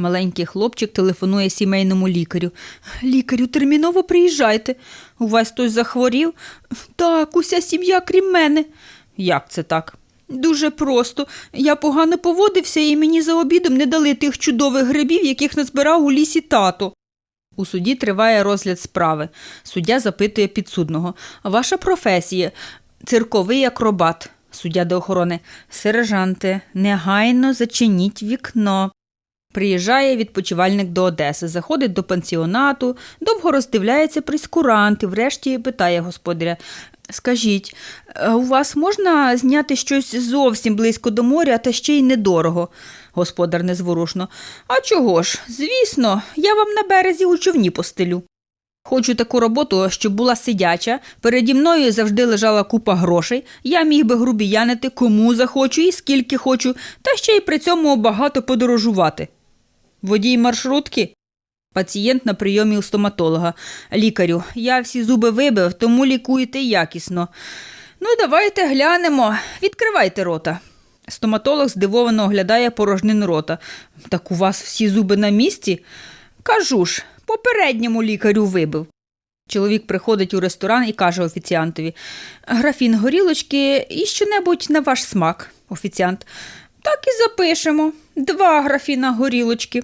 Маленький хлопчик телефонує сімейному лікарю. Лікарю, терміново приїжджайте. У вас хтось захворів? Так, уся сім'я, крім мене. Як це так? Дуже просто. Я погано поводився, і мені за обідом не дали тих чудових грибів, яких назбирав у лісі тато. У суді триває розгляд справи. Суддя запитує підсудного. Ваша професія цирковий акробат. Суддя до охорони. Сержанте, негайно зачиніть вікно. Приїжджає відпочивальник до Одеси, заходить до пансіонату, довго роздивляється прескурант і врешті питає господаря. Скажіть, е, у вас можна зняти щось зовсім близько до моря, та ще й недорого? Господар незворушно. А чого ж? Звісно, я вам на березі у човні постелю. Хочу таку роботу, щоб була сидяча, переді мною завжди лежала купа грошей, я міг би грубіянити кому захочу і скільки хочу, та ще й при цьому багато подорожувати. Водій маршрутки? Пацієнт на прийомі у стоматолога. Лікарю, я всі зуби вибив, тому лікуєте якісно. Ну, давайте глянемо. Відкривайте рота. Стоматолог здивовано оглядає порожнину рота. Так у вас всі зуби на місці? Кажу ж, попередньому лікарю вибив. Чоловік приходить у ресторан і каже офіціантові: Графін горілочки і щонебудь на ваш смак. Офіціант. Так і запишемо. Два графіна горілочки.